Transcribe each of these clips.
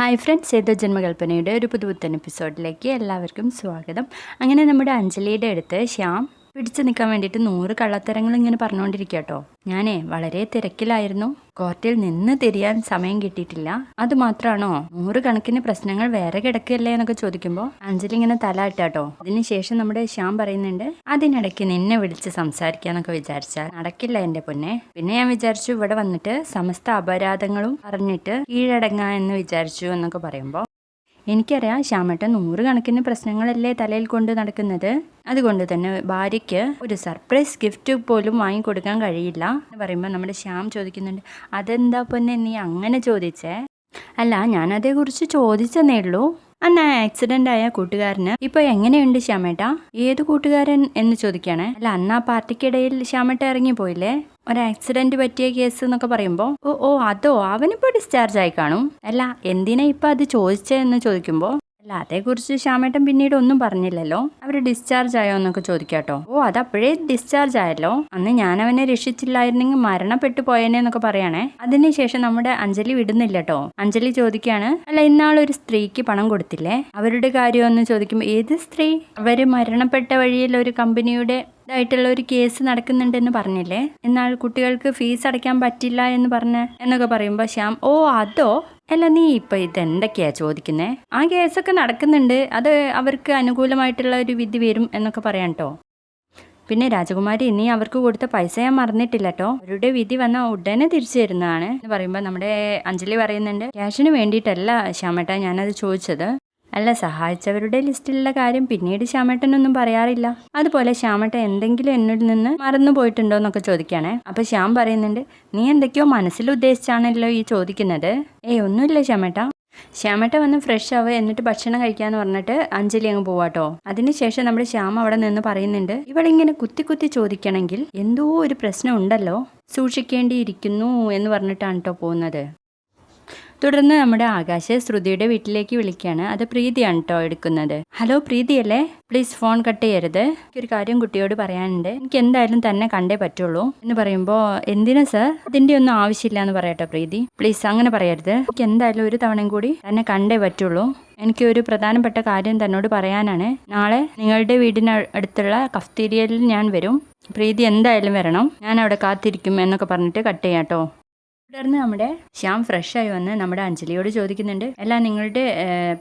Hi friends ഏതോ ജന്മകൽപ്പനയുടെ ഒരു പുതുപുത്തൻ എപ്പിസോഡിലേക്ക് എല്ലാവർക്കും സ്വാഗതം. അങ്ങനെ നമ്മുടെ അഞ്ജലിയുടെ അടുത്ത് ശ്യാം പിടിച്ചു നിൽക്കാൻ വേണ്ടിയിട്ട് നൂറ് കള്ളത്തരങ്ങൾ ഇങ്ങനെ പറഞ്ഞുകൊണ്ടിരിക്കുക കേട്ടോ. ഞാനേ വളരെ തിരക്കിലായിരുന്നു. കോർട്ടിൽ നിന്ന് തിരിയാൻ സമയം കിട്ടിയിട്ടില്ല. അത് മാത്രമാണോ? നൂറ് കണക്കിന് പ്രശ്നങ്ങൾ വേറെ കിടക്കല്ലേ എന്നൊക്കെ ചോദിക്കുമ്പോൾ അഞ്ജലി ഇങ്ങനെ തല ഇട്ടാട്ടോ അതിനുശേഷം നമ്മുടെ ശ്യാം പറയുന്നുണ്ട് അതിനിടയ്ക്ക് നിന്നെ വിളിച്ച് സംസാരിക്കാന്നൊക്കെ വിചാരിച്ചാൽ നടക്കില്ല എന്റെ പൊന്നെ. പിന്നെ ഞാൻ വിചാരിച്ചു ഇവിടെ വന്നിട്ട് സമസ്ത അപരാധങ്ങളും പറഞ്ഞിട്ട് കീഴടങ്ങാ എന്ന് വിചാരിച്ചു എന്നൊക്കെ പറയുമ്പോൾ എനിക്കറിയാം ശ്യാമേട്ടൻ നൂറുകണക്കിന് പ്രശ്നങ്ങളല്ലേ തലയിൽ കൊണ്ട് നടക്കുന്നത്. അതുകൊണ്ട് തന്നെ ഭാര്യയ്ക്ക് ഒരു സർപ്രൈസ് ഗിഫ്റ്റ് പോലും വാങ്ങിക്കൊടുക്കാൻ കഴിയില്ല എന്ന് പറയുമ്പോൾ നമ്മുടെ ശ്യാം ചോദിക്കുന്നുണ്ട് അതെന്താ പൊന്നെ നീ അങ്ങനെ ചോദിച്ചേ? അല്ല ഞാനതേക്കുറിച്ച് ചോദിച്ചെന്നേ ഉള്ളൂ. അന്ന് ആക്സിഡന്റ് ആയ കൂട്ടുകാരന്? ഇപ്പൊ എങ്ങനെയുണ്ട് ശ്യാമേട്ട? ഏത് കൂട്ടുകാരൻ? എന്ന് ചോദിക്കാണ് അല്ല അന്ന് ആ പാർട്ടിക്കിടയിൽ ശ്യാമേട്ട ഇറങ്ങി പോയില്ലേ ഒരു ആക്സിഡന്റ് പറ്റിയ കേസ് എന്നൊക്കെ പറയുമ്പോൾ ഓ ഓ അതോ? അവനിപ്പോ ഡിസ്ചാർജ് ആയി കാണും. അല്ല എന്തിനാ ഇപ്പൊ അത് ചോദിച്ചതെന്ന് ചോദിക്കുമ്പോൾ അല്ല അതേക്കുറിച്ച് ശ്യാമേട്ടൻ പിന്നീട് ഒന്നും പറഞ്ഞില്ലല്ലോ. അവർ ഡിസ്ചാർജ് ആയോ എന്നൊക്കെ ചോദിക്കാട്ടോ. ഓ അതപ്പോഴേ ഡിസ്ചാർജ് ആയല്ലോ. അന്ന് ഞാൻ അവനെ രക്ഷിച്ചില്ലായിരുന്നെങ്കിൽ മരണപ്പെട്ടു പോയേനെ എന്നൊക്കെ പറയണേ. അതിനുശേഷം നമ്മുടെ അഞ്ജലി വിടുന്നില്ല കേട്ടോ അഞ്ജലി ചോദിക്കാണ് അല്ല ഇന്നാളൊരു സ്ത്രീക്ക് പണം കൊടുത്തില്ലേ? അവരുടെ കാര്യം എന്ന് ചോദിക്കുമ്പോൾ ഏത് സ്ത്രീ? അവർ മരണപ്പെട്ട വഴിയിൽ ഒരു കമ്പനിയുടെ ഇതായിട്ടുള്ള ഒരു കേസ് നടക്കുന്നുണ്ടെന്ന് പറഞ്ഞില്ലേ? എന്നാൽ കുട്ടികൾക്ക് ഫീസ് അടയ്ക്കാൻ പറ്റില്ല എന്ന് പറഞ്ഞ് എന്നൊക്കെ പറയുമ്പോൾ ശ്യാം ഓ അതോ? അല്ല നീ ഇപ്പൊ ഇതെന്തൊക്കെയാ ചോദിക്കുന്നേ? ആ കേസൊക്കെ നടക്കുന്നുണ്ട്. അത് അവർക്ക് അനുകൂലമായിട്ടുള്ള ഒരു വിധി വരും എന്നൊക്കെ പറയാം കേട്ടോ പിന്നെ രാജകുമാരി നീ അവർക്ക് കൊടുത്ത പൈസ ഞാൻ മറന്നിട്ടില്ല കേട്ടോ അവരുടെ വിധി വന്ന ഉടനെ തിരിച്ചു തരുന്നതാണ് എന്ന് പറയുമ്പോൾ നമ്മുടെ അഞ്ജലി പറയുന്നുണ്ട്. ക്യാഷിന് വേണ്ടിയിട്ടല്ല ശ്യാമേട്ട ഞാനത് ചോദിച്ചത്. അല്ല സഹായിച്ചവരുടെ ലിസ്റ്റിലുള്ള കാര്യം പിന്നീട് ശ്യാമേട്ടനൊന്നും പറയാറില്ല. അതുപോലെ ശ്യാമേട്ടൻ എന്തെങ്കിലും എന്നിൽ നിന്ന് മറന്നു പോയിട്ടുണ്ടോ എന്നൊക്കെ ചോദിക്കുകയാണേ. അപ്പൊ ശ്യാം പറയുന്നുണ്ട് നീ എന്തൊക്കെയോ മനസ്സിൽ ഉദ്ദേശിച്ചാണല്ലോ ഈ ചോദിക്കുന്നത്? ഏയ് ഒന്നുമില്ല ശ്യാമേട്ട. ശ്യാമേട്ട വന്ന് ഫ്രഷ് ആവുക എന്നിട്ട് ഭക്ഷണം കഴിക്കാന്ന് പറഞ്ഞിട്ട് അഞ്ജലി അങ്ങ് പോവാട്ടോ അതിനുശേഷം നമ്മുടെ ശ്യാം അവിടെ നിന്ന് പറയുന്നുണ്ട് ഇവളിങ്ങനെ കുത്തി കുത്തി ചോദിക്കണമെങ്കിൽ എന്തോ ഒരു പ്രശ്നം ഉണ്ടല്ലോ? സൂക്ഷിക്കേണ്ടിയിരിക്കുന്നു എന്ന് പറഞ്ഞിട്ടാണ് കേട്ടോ പോകുന്നത്. തുടർന്ന് നമ്മുടെ ആകാശ് ശ്രുതിയുടെ വീട്ടിലേക്ക് വിളിക്കുകയാണ്. അത് പ്രീതിയാണ് കേട്ടോ എടുക്കുന്നത്. ഹലോ പ്രീതിയല്ലേ? പ്ലീസ് ഫോൺ കട്ട് ചെയ്യരുത്. എനിക്കൊരു കാര്യം കുട്ടിയോട് പറയാനുണ്ട്. എനിക്ക് എന്തായാലും തന്നെ കണ്ടേ പറ്റുള്ളൂ എന്ന് പറയുമ്പോൾ എന്തിനാ സർ? അതിന്റെ ഒന്നും ആവശ്യമില്ല എന്ന് പറയട്ടെ പ്രീതി. പ്ലീസ് അങ്ങനെ പറയരുത്. എനിക്ക് എന്തായാലും ഒരു തവണയും കൂടി തന്നെ കണ്ടേ പറ്റുള്ളൂ. എനിക്ക് ഒരു പ്രധാനപ്പെട്ട കാര്യം തന്നോട് പറയാനാണ്. നാളെ നിങ്ങളുടെ വീടിന് അടുത്തുള്ള കഫ്തീരിയയിൽ ഞാൻ വരും. പ്രീതി എന്തായാലും വരണം. ഞാൻ അവിടെ കാത്തിരിക്കും എന്നൊക്കെ പറഞ്ഞിട്ട് കട്ട് ചെയ്യാം കേട്ടോ തുടർന്ന് നമ്മുടെ ശ്യാം ഫ്രഷ് ആയി വന്ന് നമ്മുടെ അഞ്ജലിയോട് ചോദിക്കുന്നുണ്ട്. അല്ല നിങ്ങളുടെ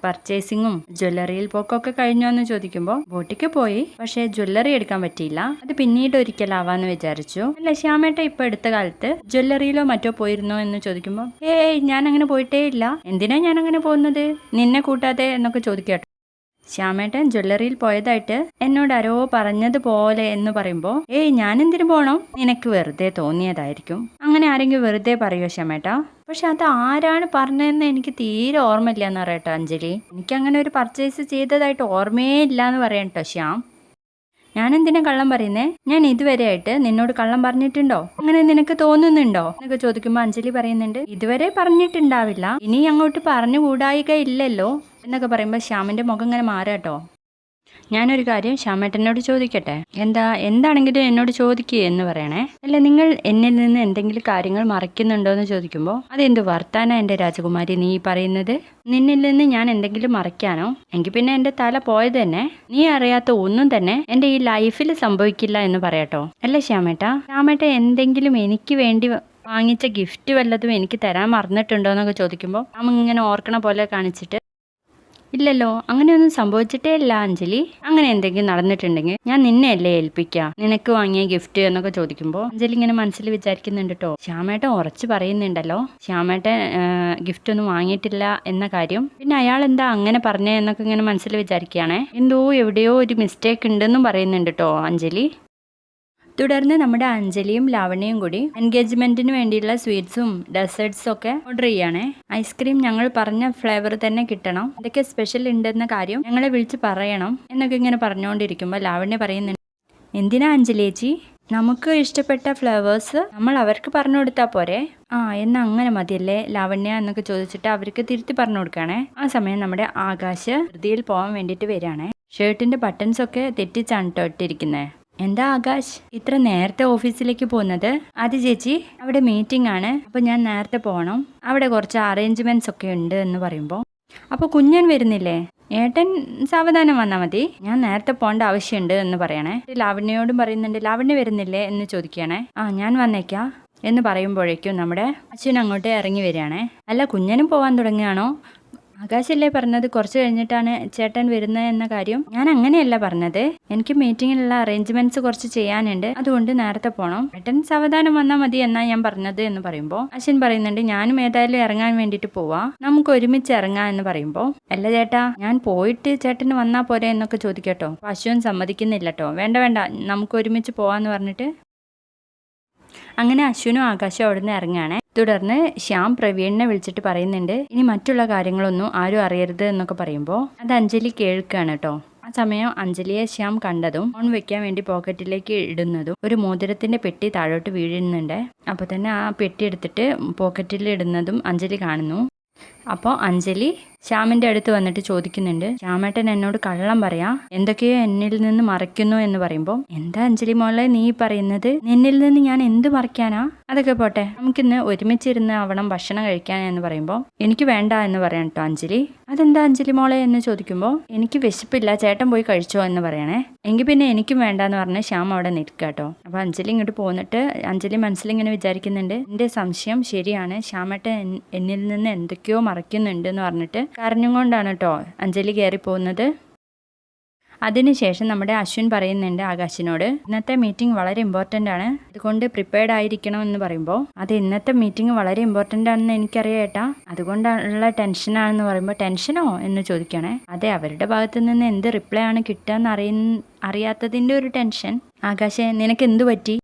പർച്ചേസിങ്ങും ജ്വല്ലറിയിൽ പോക്കൊക്കെ കഴിഞ്ഞോ എന്ന് ചോദിക്കുമ്പോൾ ബോട്ടിക്ക് പോയി പക്ഷേ ജ്വല്ലറി എടുക്കാൻ പറ്റിയില്ല. അത് പിന്നീട് ഒരിക്കലാവാന്ന് വിചാരിച്ചു. അല്ല ശ്യാമേട്ട ഇപ്പൊ എടുത്ത കാലത്ത് ജ്വല്ലറിയിലോ മറ്റോ പോയിരുന്നോ എന്ന് ചോദിക്കുമ്പോൾ ഏയ് ഞാൻ അങ്ങനെ പോയിട്ടേ ഇല്ല. എന്തിനാ ഞാൻ അങ്ങനെ പോകുന്നത്? നിന്നെ കൂട്ടാതെ എന്നൊക്കെ ചോദിക്കട്ടോ ശ്യാമേട്ടൻ ജ്വല്ലറിയിൽ പോയതായിട്ട് എന്നോട് ആരോ പറഞ്ഞതുപോലെ എന്ന് പറയുമ്പോൾ ഏയ് ഞാൻ എന്തിനു പോണം? നിനക്ക് വെറുതെ തോന്നിയതായിരിക്കും. അങ്ങനെ ആരെങ്കിലും വെറുതെ പറയുമോ ശ്യാമേട്ടാ? പക്ഷെ അത് ആരാണ് പറഞ്ഞതെന്ന് എനിക്ക് തീരെ ഓർമ്മയില്ല എന്ന് പറയട്ടോ അഞ്ജലി. എനിക്ക് അങ്ങനെ ഒരു പർച്ചേസ് ചെയ്തതായിട്ട് ഓർമ്മയേ ഇല്ല എന്ന് പറയാം കേട്ടോ ശ്യാം. ഞാൻ എന്തിനാ കള്ളം പറയുന്നേ? ഞാൻ ഇതുവരെ ആയിട്ട് നിന്നോട് കള്ളം പറഞ്ഞിട്ടുണ്ടോ? അങ്ങനെ നിനക്ക് തോന്നുന്നുണ്ടോ? എന്നൊക്കെ ചോദിക്കുമ്പോൾ അഞ്ജലി പറയുന്നുണ്ട് ഇതുവരെ പറഞ്ഞിട്ടുണ്ടാവില്ല. ഇനി അങ്ങോട്ട് പറഞ്ഞുകൂടായിക ഇല്ലല്ലോ എന്നൊക്കെ പറയുമ്പോൾ ശ്യാമിന്റെ മുഖം ഇങ്ങനെ മാറാട്ടോ. ഞാനൊരു കാര്യം ശ്യാമേട്ടനോട് ചോദിക്കട്ടെ? എന്താ എന്താണെങ്കിലും എന്നോട് ചോദിക്കുക എന്ന് പറയണേ. അല്ല നിങ്ങൾ എന്നിൽ നിന്ന് എന്തെങ്കിലും കാര്യങ്ങൾ മറയ്ക്കുന്നുണ്ടോ എന്ന് ചോദിക്കുമ്പോൾ അതെന്ത് വർത്താന എന്റെ രാജകുമാരി നീ പറയുന്നത്? നിന്നിൽ നിന്ന് ഞാൻ എന്തെങ്കിലും മറയ്ക്കാനോ? എങ്കിൽ പിന്നെ എന്റെ തല പോയത് തന്നെ. നീ അറിയാത്ത ഒന്നും തന്നെ എന്റെ ഈ ലൈഫിൽ സംഭവിക്കില്ല എന്ന് പറയട്ടോ. അല്ല ശ്യാമേട്ട ശ്യാമേട്ട എന്തെങ്കിലും എനിക്ക് വേണ്ടി വാങ്ങിച്ച ഗിഫ്റ്റ് വല്ലതും എനിക്ക് തരാൻ മറന്നിട്ടുണ്ടോ എന്നൊക്കെ ചോദിക്കുമ്പോൾ നാം ഇങ്ങനെ ഓർക്കണ പോലെ കാണിച്ചിട്ട് ഇല്ലല്ലോ അങ്ങനെയൊന്നും സംഭവിച്ചിട്ടേ ഇല്ല അഞ്ജലി. അങ്ങനെ എന്തെങ്കിലും നടന്നിട്ടുണ്ടെങ്കിൽ ഞാൻ നിന്നെ അല്ലേ ഏൽപ്പിക്കാം? നിനക്ക് വാങ്ങിയ ഗിഫ്റ്റ് എന്നൊക്കെ ചോദിക്കുമ്പോൾ അഞ്ജലി ഇങ്ങനെ മനസ്സിൽ വിചാരിക്കുന്നുണ്ട് കേട്ടോ ശ്യാമേട്ടൻ ഉറച്ചു പറയുന്നുണ്ടല്ലോ. ശ്യാമേട്ടൻ ഗിഫ്റ്റ് ഒന്നും വാങ്ങിയിട്ടില്ല എന്ന കാര്യം. പിന്നെ അയാൾ എന്താ അങ്ങനെ പറഞ്ഞേ എന്നൊക്കെ ഇങ്ങനെ മനസ്സിൽ വിചാരിക്കുകയാണേ. എന്തോ എവിടെയോ ഒരു മിസ്റ്റേക്ക് ഉണ്ടെന്നും പറയുന്നുണ്ട് കേട്ടോ അഞ്ജലി. തുടർന്ന് നമ്മുടെ അഞ്ജലിയും ലാവണ്യയും കൂടി എൻഗേജ്മെന്റിന് വേണ്ടിയുള്ള സ്വീറ്റ്സും ഡെസേർട്സും ഒക്കെ ഓർഡർ ചെയ്യണേ. ഐസ്ക്രീം ഞങ്ങൾ പറഞ്ഞ ഫ്ലേവർ തന്നെ കിട്ടണം. ഇതൊക്കെ സ്പെഷ്യൽ ഉണ്ടെന്ന കാര്യം ഞങ്ങളെ വിളിച്ച് പറയണം എന്നൊക്കെ ഇങ്ങനെ പറഞ്ഞുകൊണ്ടിരിക്കുമ്പോൾ ലാവണ്യ പറയുന്നുണ്ട്. എന്തിനാ അഞ്ജലിയേച്ചി നമുക്ക് ഇഷ്ടപ്പെട്ട ഫ്ലേവേഴ്സ് നമ്മൾ അവർക്ക് പറഞ്ഞു കൊടുത്താൽ പോരെ? ആ എന്നാ അങ്ങനെ മതിയല്ലേ ലാവണ്യ എന്നൊക്കെ ചോദിച്ചിട്ട് അവർക്ക് തിരുത്തി പറഞ്ഞു കൊടുക്കുകയാണേ. ആ സമയം നമ്മുടെ ആകാശ് ധൃതിയിൽ പോകാൻ വേണ്ടിയിട്ട് വരികയാണേ. ഷർട്ടിന്റെ ബട്ടൺസ് ഒക്കെ തെറ്റിച്ചാണ് കേട്ടോ ഇട്ടിരിക്കുന്നത് എന്താ ആകാശ്? ഇത്ര നേരത്തെ ഓഫീസിലേക്ക് പോകുന്നത്? അത് ചേച്ചി അവിടെ മീറ്റിംഗ് ആണ്. അപ്പോൾ ഞാൻ നേരത്തെ പോകണം അവിടെ കുറച്ച് അറേഞ്ച്മെന്റ്സ് ഒക്കെ ഉണ്ട് എന്ന് പറയുമ്പോൾ അപ്പോൾ കുഞ്ഞൻ വരുന്നില്ലേ? ഏട്ടൻ സാവധാനം വന്നാൽ മതി. ഞാൻ നേരത്തെ പോകേണ്ട ആവശ്യമുണ്ട് എന്ന് പറയണേ. ലാവണ്യയോടും പറയുന്നുണ്ട് ലാവണ്യ വരുന്നില്ലേ? എന്ന് ചോദിക്കുകയാണേ. ആ ഞാൻ വന്നേക്കാം എന്ന് പറയുമ്പോഴേക്കും നമ്മുടെ അച്ഛൻ അങ്ങോട്ട് ഇറങ്ങി വരികയാണേ. അല്ല കുഞ്ഞനും പോകാൻ തുടങ്ങുകയാണോ? ആകാശല്ലേ പറഞ്ഞത്? കുറച്ച് കഴിഞ്ഞിട്ടാണ് ചേട്ടൻ വരുന്നത് എന്ന കാര്യം. ഞാൻ അങ്ങനെയല്ല പറഞ്ഞത്. എനിക്ക് മീറ്റിങ്ങിലുള്ള അറേഞ്ച്മെന്റ്സ് കുറച്ച് ചെയ്യാനുണ്ട്. അതുകൊണ്ട് നേരത്തെ പോകണം ചേട്ടൻ സാവധാനം വന്നാൽ മതി എന്നാ ഞാൻ പറഞ്ഞത് എന്ന് പറയുമ്പോൾ അശ്വിൻ പറയുന്നുണ്ട് ഞാനും ഏതായാലും ഇറങ്ങാൻ വേണ്ടിയിട്ട് പോവാ. നമുക്ക് ഒരുമിച്ച് ഇറങ്ങാം എന്ന് പറയുമ്പോൾ അല്ല ചേട്ടാ ഞാൻ പോയിട്ട് ചേട്ടന് വന്നാൽ പോരെ എന്നൊക്കെ ചോദിക്കട്ടോ. സമ്മതിക്കുന്നില്ലട്ടോ സമ്മതിക്കുന്നില്ല കേട്ടോ വേണ്ട വേണ്ട. നമുക്ക് ഒരുമിച്ച് പോവാന്ന് പറഞ്ഞിട്ട് അങ്ങനെ അശ്വിനും ആകാശവും അവിടുന്ന് ഇറങ്ങുകയാണ്. തുടർന്ന് ശ്യാം പ്രവീണിനെ വിളിച്ചിട്ട് പറയുന്നുണ്ട് ഇനി മറ്റുള്ള കാര്യങ്ങളൊന്നും ആരും അറിയരുത് എന്നൊക്കെ പറയുമ്പോൾ അത് അഞ്ജലി കേൾക്കുകയാണ് കേട്ടോ. ആ സമയം അഞ്ജലിയെ ശ്യാം കണ്ടതും ഫോൺ വെക്കാൻ വേണ്ടി പോക്കറ്റിലേക്ക് ഇടുന്നതും ഒരു മോതിരത്തിന്റെ പെട്ടി താഴോട്ട് വീഴുന്നുണ്ട്. അപ്പോൾ തന്നെ ആ പെട്ടി എടുത്തിട്ട് പോക്കറ്റിൽ ഇടുന്നതും അഞ്ജലി കാണുന്നു. അപ്പോൾ അഞ്ജലി ശ്യാമിന്റെ അടുത്ത് വന്നിട്ട് ചോദിക്കുന്നുണ്ട് ശ്യാമേട്ടൻ എന്നോട് കള്ളം പറയാ? എന്തൊക്കെയോ എന്നിൽ നിന്ന് മറയ്ക്കുന്നു എന്ന് പറയുമ്പോൾ എന്താ അഞ്ജലി മോളെ നീ പറയുന്നത്? നിന്നിൽ നിന്ന് ഞാൻ എന്ത് മറയ്ക്കാനാ? അതൊക്കെ പോട്ടെ നമുക്കിന്ന് ഒരുമിച്ചിരുന്ന് ആവണം ഭക്ഷണം കഴിക്കാൻ എന്ന് പറയുമ്പോൾ എനിക്ക് വേണ്ട എന്ന് പറയാം കേട്ടോ അഞ്ജലി. അതെന്താ അഞ്ജലി മോളെ എന്ന് ചോദിക്കുമ്പോൾ എനിക്ക് വിശപ്പില്ല ചേട്ടൻ പോയി കഴിച്ചോ എന്ന് പറയണേ. എങ്കിൽ പിന്നെ എനിക്കും വേണ്ട എന്ന് പറഞ്ഞ് ശ്യാം അവിടെ നിൽക്കുക കേട്ടോ അപ്പോൾ അഞ്ജലി ഇങ്ങോട്ട് പോന്നിട്ട് അഞ്ജലി മനസ്സിൽ ഇങ്ങനെ വിചാരിക്കുന്നുണ്ട് എന്റെ സംശയം ശരിയാണ്. ശ്യാമേട്ടൻ എന്നിൽ നിന്ന് എന്തൊക്കെയോ മറയ്ക്കുന്നുണ്ട് എന്ന് പറഞ്ഞിട്ട് കരഞ്ഞും കൊണ്ടാണ് കേട്ടോ അഞ്ജലി കയറി പോകുന്നത്. അതിനുശേഷം നമ്മുടെ അശ്വിൻ പറയുന്നുണ്ട് ആകാശിനോട് ഇന്നത്തെ മീറ്റിംഗ് വളരെ ഇമ്പോർട്ടന്റ് ആണ്. അതുകൊണ്ട് പ്രിപ്പയർഡ് ആയിരിക്കണം എന്ന് പറയുമ്പോൾ അത് ഇന്നത്തെ മീറ്റിംഗ് വളരെ ഇമ്പോർട്ടന്റ് ആണെന്ന് എനിക്കറിയാം ഏട്ടാ. അതുകൊണ്ടുള്ള ടെൻഷനാണെന്ന് പറയുമ്പോൾ ടെൻഷനോ എന്ന് ചോദിക്കണേ അതെ അവരുടെ ഭാഗത്ത് നിന്ന് എന്ത് റിപ്ലൈ ആണ് കിട്ടുക എന്ന് അറിയ അറിയാത്തതിന്റെ ഒരു ടെൻഷൻ ആകാശെ നിനക്ക് എന്തു പറ്റി?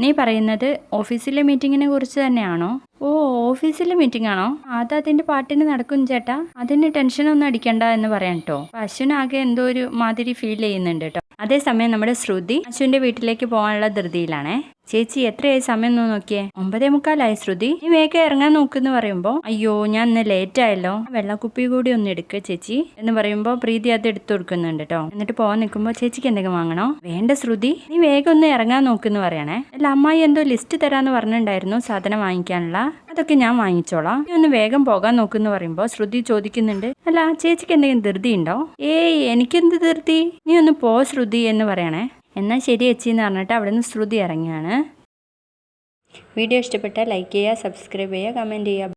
നീ പറയുന്നത് ഓഫീസിലെ മീറ്റിങ്ങിനെ കുറിച്ച് തന്നെയാണോ? ഓ ഓഫീസിലെ മീറ്റിംഗ് ആണോ? അത് അതിന്റെ പാട്ടിന് നടക്കും ചേട്ടാ. അതിന് ടെൻഷനൊന്നും അടിക്കണ്ട എന്ന് പറയാം കേട്ടോ അശ്വിനാകെ എന്തോ ഒരു മാതിരി ഫീൽ ചെയ്യുന്നുണ്ട് കേട്ടോ അതേസമയം നമ്മുടെ ശ്രുതി അശ്വിന്റെ വീട്ടിലേക്ക് പോകാനുള്ള ധൃതിയിലാണേ. ചേച്ചി എത്രയായി സമയം നോക്കിയേ? ഒമ്പതേ മുക്കാലായി ശ്രുതി. നീ വേഗം ഇറങ്ങാൻ നോക്കുന്നു പറയുമ്പോൾ അയ്യോ ഞാൻ ഇന്ന് ലേറ്റ് ആയല്ലോ. വെള്ളക്കുപ്പി കൂടി ഒന്ന് എടുക്കുക ചേച്ചി എന്ന് പറയുമ്പോൾ പ്രീതി അത് എടുത്തു കൊടുക്കുന്നുണ്ട് കേട്ടോ എന്നിട്ട് പോവാൻ നിൽക്കുമ്പോൾ ചേച്ചിക്ക് എന്തെങ്കിലും വാങ്ങണോ? വേണ്ട ശ്രുതി. നീ വേഗം ഒന്ന് ഇറങ്ങാൻ നോക്കുന്നു പറയണേ. അല്ല അമ്മായി എന്തോ ലിസ്റ്റ് തരാന്ന് പറഞ്ഞിട്ടുണ്ടായിരുന്നു സാധനം വാങ്ങിക്കാനുള്ള. അതൊക്കെ ഞാൻ വാങ്ങിച്ചോളാം. നീ ഒന്ന് വേഗം പോകാൻ നോക്കുന്നു പറയുമ്പോൾ ശ്രുതി ചോദിക്കുന്നുണ്ട് അല്ല ചേച്ചിക്ക് എന്തെങ്കിലും ധൃതി ഉണ്ടോ ഏയ് എനിക്കെന്ത് ധൃതി? നീ ഒന്ന് പോ ശ്രുതി എന്ന് പറയണേ. എന്നാൽ ശരി ചേച്ചി എന്ന് പറഞ്ഞിട്ട് അവിടെ നിന്ന് ശ്രുതി ഇറങ്ങിയാണ്. വീഡിയോ ഇഷ്ടപ്പെട്ടാൽ ലൈക്ക് ചെയ്യുക സബ്സ്ക്രൈബ് ചെയ്യുക കമന്റ് ചെയ്യുക.